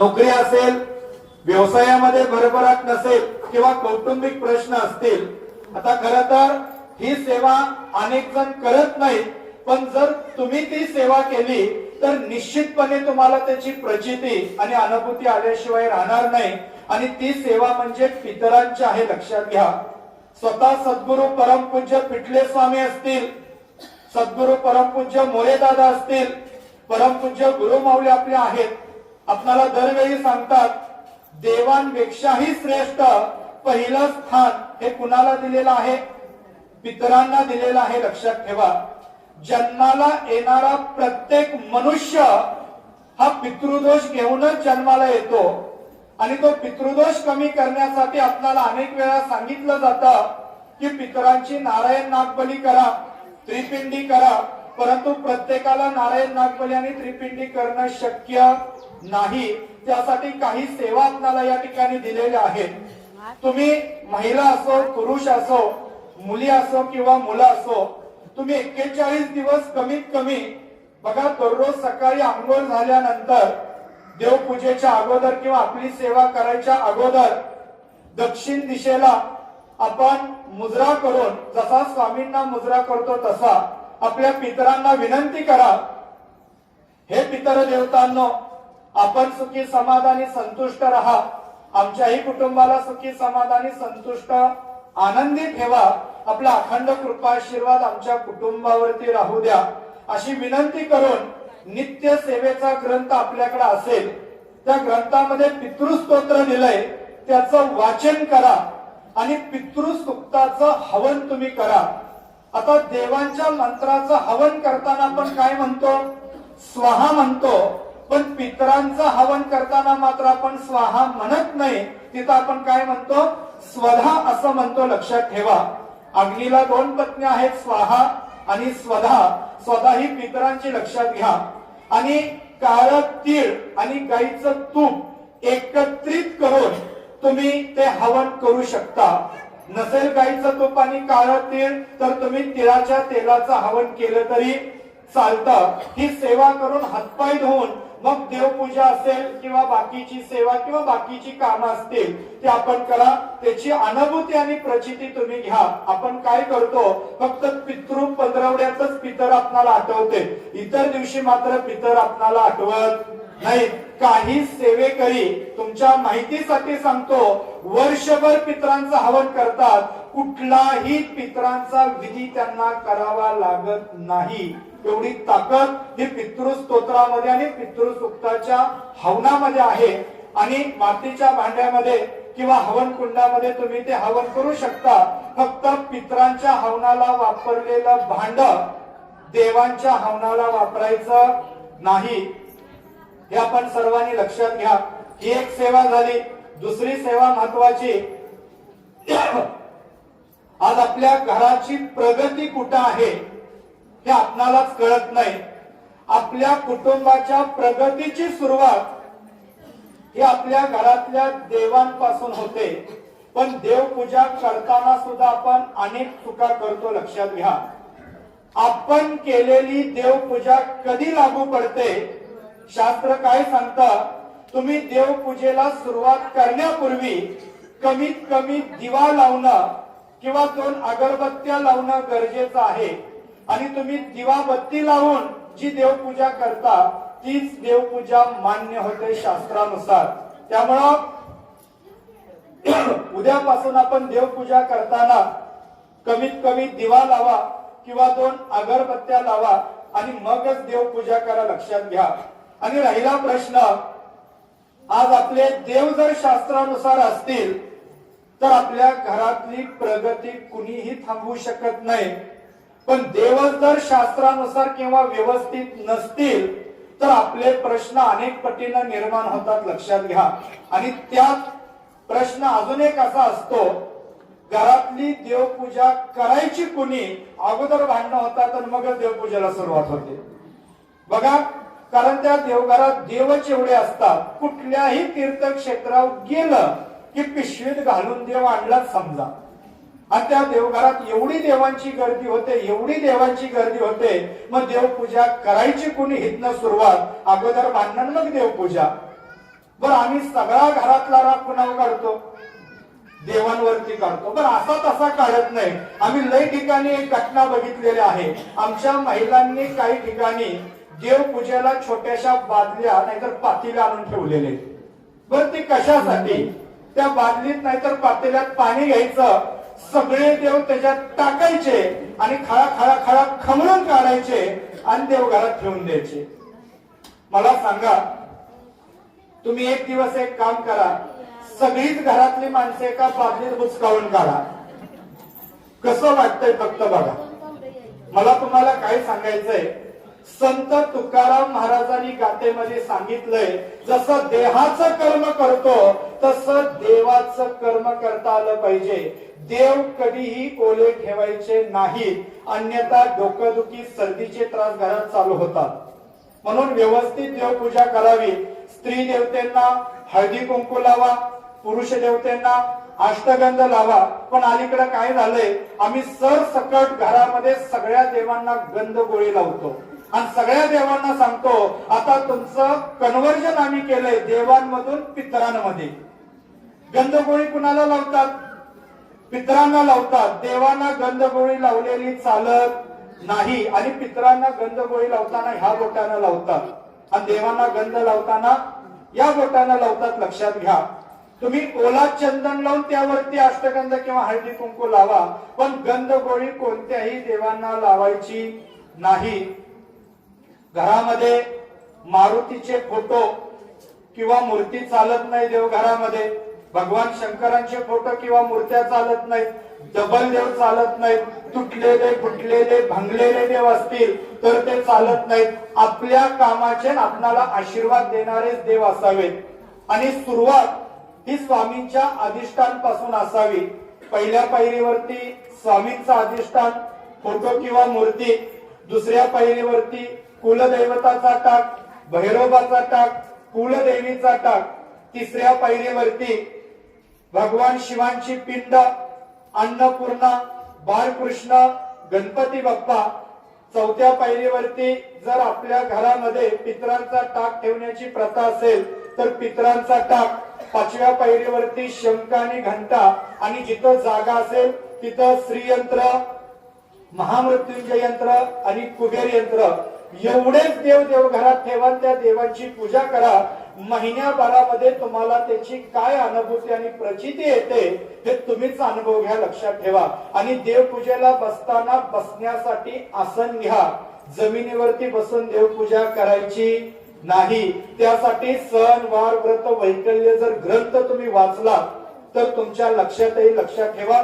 नोकरी असेल व्यवसायामध्ये भरभराट नसेल किंवा कौटुंबिक प्रश्न असतील आता खर तर ही सेवा अनेक जण करत नाहीत पण जर तुम्ही ती सेवा केली तर निश्चितपणे तुम्हाला त्याची प्रचिती आणि अनुभूती आल्याशिवाय राहणार नाही. आणि ती सेवा म्हणजे पितरांची आहे लक्षात घ्या. स्वतः सद्गुरू परमपूज्य पिठले स्वामी असतील सद्गुरू परमपूज्य मोरेदादा असतील परमपूज्य गुरुमाऊली आपले आहेत आपणाला दरवेळी सांगतात देवांपेक्षाही श्रेष्ठ पहिलं स्थान हे कुणाला दिलेलं आहे? पितरांना दिलेलं आहे लक्षात ठेवा. जन्माला येणारा प्रत्येक मनुष्य हा पितृदोष घेऊनच जन्माला येतो. आणि तो पितृदोष कमी करण्यासाठी आपल्याला अनेक वेळा सांगितलं जातं की पितरांची नारायण नागबली करा त्रिपिंडी करा. परंतु प्रत्येकाला नारायण नागबली आणि त्रिपिंडी करणं शक्य नाही त्यासाठी काही सेवा आपल्याला या ठिकाणी दिलेल्या आहेत. तुम्ही महिला असो पुरुष असो मुली असो किंवा मुलं असो तुम्ही एक्केचाळीस दिवस कमीत कमी बघा दररोज सकाळी आंघोळ झाल्यानंतर देवपूजेच्या अगोदर किंवा आपली सेवा करायच्या अगोदर दक्षिण दिशेला आपण मुजरा करून जसा स्वामींना मुजरा करतो तसा आपल्या पितरांना विनंती करा. हे पितर देवतांनो आपण सुखी समाधानी संतुष्ट राहा. आमच्याही कुटुंबाला सुखी समाधानी संतुष्ट आनंदी ठेवा. आपला अखंड कृपा आशीर्वाद आमच्या कुटुंबावरती राहू द्या. अशी विनंती करून नित्य सेवेचा ग्रंथ आपल्याकडे असेल त्या ग्रंथामध्ये पितृस्तोत्र दिलंय त्याचं वाचन करा आणि पितृसुक्ताचं हवन तुम्ही करा. आता देवांच्या मंत्राचं हवन करताना आपण काय म्हणतो? स्वाहा म्हणतो. पण पितरांचं हवन करताना मात्र आपण स्वाहा म्हणत नाही. तिथं आपण काय म्हणतो? स्वधा असं म्हणतो लक्षात ठेवा. अग्नीला दोन पत्नी आहेत स्वाहा आणि स्वधा. स्वधा ही पितरांची लक्षात घ्या. आणि काळ तीळ आणि गाईचं तूप एकत्रित करून तुम्ही ते हवन करू शकता. नसेल गाईचं तूप आणि काळ तीळ तर तुम्ही तिळाच्या तेलाचं हवन केलं तरी चालतं. ही सेवा करून हातपाय धुवून मग देवपूजा असेल किंवा बाकीची सेवा किंवा बाकीची कामं असतील ते आपण करा. त्याची अनुभूती आणि प्रचिती तुम्ही घ्या. आपण काय करतो? फक्त पितृ पंधरवड्यातच पितर आपणाला आठवते. इतर दिवशी मात्र पितर आपणाला आठवत नाही. काही सेवेकरी तुमच्या माहितीसाठी सांगतो वर्षभर पितरांचं हवन करतात. कुठलाही पितरांचा विधी त्यांना करावा लागत नाही. एवढी ताकद ही पितृस्तोत्रामध्ये आणि पितृसुक्ताच्या हवनामध्ये आहे. आणि मातीच्या भांड्यामध्ये किंवा हवन कुंडामध्ये तुम्ही ते हवन करू शकता. फक्त पितरांच्या हवनाला वापरलेलं भांड देवांच्या हवनाला वापरायचं नाही. हे आपण सर्वांनी लक्षात घ्या. ही एक सेवा झाली. दुसरी सेवा महत्वाची. आज आपल्या घराची प्रगती कुठं आहे? हे आपणालाच कळत नाही. आपल्या कुटुंबाच्या प्रगतीची सुरुवात ही आपल्या घरातल्या देवांपासून होते. पण देवपूजा करताना सुद्धा आपण अनेक चुका करतो लक्षात घ्या. आपण केलेली देवपूजा कधी लागू पडते? शास्त्र काय सांगतं? तुम्ही देवपूजेला सुरुवात करण्यापूर्वी कमीत कमी दिवा लावणं किंवा दोन अगरबत्त्या लावणं गरजेचं आहे. आणि तुम्ही दिवाबत्ती लावून जी देवपूजा करता तीच देवपूजा मान्य होते शास्त्रानुसार. त्यामुळं उद्यापासून आपण देवपूजा करताना कमीत कमी दिवा लावा किंवा दोन अगरबत्त्या लावा आणि मगच देवपूजा करा लक्षात घ्या. आणि राहिला प्रश्न आज आपले देव जर शास्त्रानुसार असतील तर आपल्या घरातली प्रगती कुणीही थांबवू शकत नाही. पण देवच जर शास्त्रानुसार किंवा व्यवस्थित नसतील तर आपले प्रश्न अनेक पटीनं निर्माण होतात लक्षात घ्या. आणि त्यात प्रश्न अजून एक असा असतो घरातली देवपूजा करायची कुणी अगोदर भांडणं होतात तर मगच देवपूजेला सुरुवात होते. बघा कारण त्या देवघरात देवच एवढे असतात कुठल्याही तीर्थक्षेत्रावर गेलं की पिशवीत घालून देव आणलाच समजा. आणि त्या देवघरात एवढी देवांची गर्दी होते एवढी देवांची गर्दी होते मग देवपूजा करायची कुणी हितनं सुरुवात? अगोदर भांडण मग देवपूजा. बरं आम्ही सगळा घरातला राग कुणावर काढतो? देवांवरती काढतो. पण असा तसा काढत नाही. आम्ही लय ठिकाणी एक घटना बघितलेली आहे. आमच्या महिलांनी काही ठिकाणी देवपूजेला छोट्याशा बादल्या नाहीतर पातीला आणून ठेवलेले. बर ते कशासाठी? त्या बादलीत नाहीतर पातेल्यात पाणी घ्यायचं. सगळे देव त्याच्यात टाकायचे आणि खळा खळा खळा खमळून काढायचे आणि देव घरात ठेवून द्यायचे. मला सांगा तुम्ही एक दिवस एक काम करा. सगळीच घरातली माणसे एका बादलीत बुचकावून काढा. कसं वाटतंय फक्त बघा. मला तुम्हाला काय सांगायचंय. संत तुकाराम महाराजांनी गातेमध्ये सांगितलंय जसं देहाचं कर्म करतो तसं देवाचं कर्म करता आलं पाहिजे. देव कधीही ओले ठेवायचे नाहीत अन्यथा डोकंदुखी सर्दीचे त्रास घरात चालू होतात. म्हणून व्यवस्थित देवपूजा करावी. स्त्री देवतेंना हळदी कुंकू लावा पुरुष देवतेंना अष्टगंध लावा. पण अलीकडे काय झालंय? आम्ही सर सकट घरामध्ये सगळ्या देवांना गंध गोळी लावतो. आणि सगळ्या देवांना सांगतो आता तुमचं कन्व्हर्जन आम्ही केलंय देवांमधून पितरांमध्ये. गंधगोळी कुणाला लावतात? पितरांना लावतात. देवांना गंधगोळी लावलेली चालत नाही. आणि पितरांना गंधगोळी लावताना ह्या बोटानं लावतात. आणि देवांना गंध लावताना या बोटानं लावतात. लक्षात घ्या. तुम्ही ओला चंदन लावून त्यावरती अष्टगंध किंवा हळदी कुंकू लावा. पण गंधगोळी कोणत्याही देवांना लावायची नाही. घरामध्ये मारुतीचे फोटो किंवा मूर्ती चालत नाही देवघरामध्ये भगवान शंकरांचे फोटो किंवा मूर्त्या चालत नाहीत डबल देव चालत नाहीत तुटलेले फुटलेले भंगलेले देव असतील तर ते चालत नाहीत. आपल्या कामाचे आपणाला आशीर्वाद देणारेच देव असावेत आणि सुरुवात ही स्वामींच्या अधिष्ठानपासून असावी. पहिल्या पायरीवरती स्वामींचा अधिष्ठान फोटो किंवा मूर्ती दुसऱ्या पायरीवरती कुलदैवताचा टाक भैरोबाचा टाक कुलदेवीचा टाक तिसऱ्या पायरीवरती भगवान शिवांची पिंड अन्नपूर्णा बाळकृष्ण गणपती बाप्पा. चौथ्या पायरीवरती जर आपल्या घरामध्ये पितरांचा टाक ठेवण्याची प्रथा असेल तर पितरांचा टाक. पाचव्या पायरीवरती शंख आणि घंटा. आणि जिथं जागा असेल तिथं श्रीयंत्र महामृत्युंजय यंत्र आणि कुबेर यंत्र. एवढेच देव देव घरात ठेवा त्या देवांची पूजा करा. महिन्याभरामध्ये तुम्हाला त्याची काय अनुभूती आणि प्रचिती येते हे तुम्हीच अनुभव घ्या लक्षात ठेवा. आणि देवपूजेला बसताना बसण्यासाठी आसन घ्या. जमिनीवरती बसून देवपूजा करायची नाही. त्यासाठी सण वार व्रत वैकल्य जर ग्रंथ तुम्ही वाचला तर तुमच्या लक्षातही लक्षात ठेवा.